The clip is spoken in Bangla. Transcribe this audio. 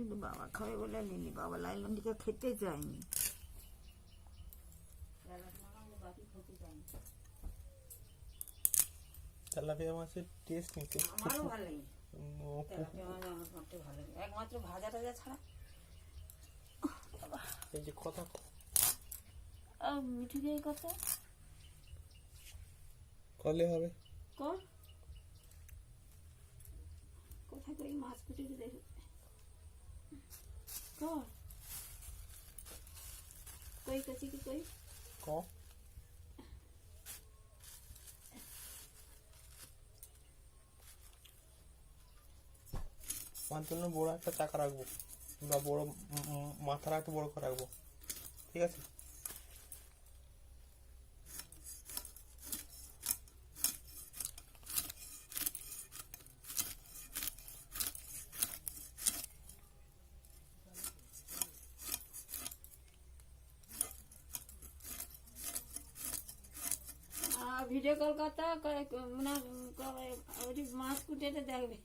শুধু বাবা খাবে বলে নিনি বাবা খেতে চায়নি তেলাপিয়া মাছের টেস্ট নিতে আমারও ভালো লাগে। তেলাপিয়া মাছ আমার করতে ভালো লাগে। একমাত্র ভাজা টাজা ছাড়া। এই যে কথা আর মিঠু দিয়ে কথা? হবে। কর। কোথায় মাছ কুটিতে দেখো? কাছি কি কই? ক? আমার জন্য বড় একটা চাকা রাখব, বা বড় মাথা রাখতে বড় করে রাখব। ঠিক আছে? ভিডিও কল করতে মানে মাছ কুটেতে দেখবে।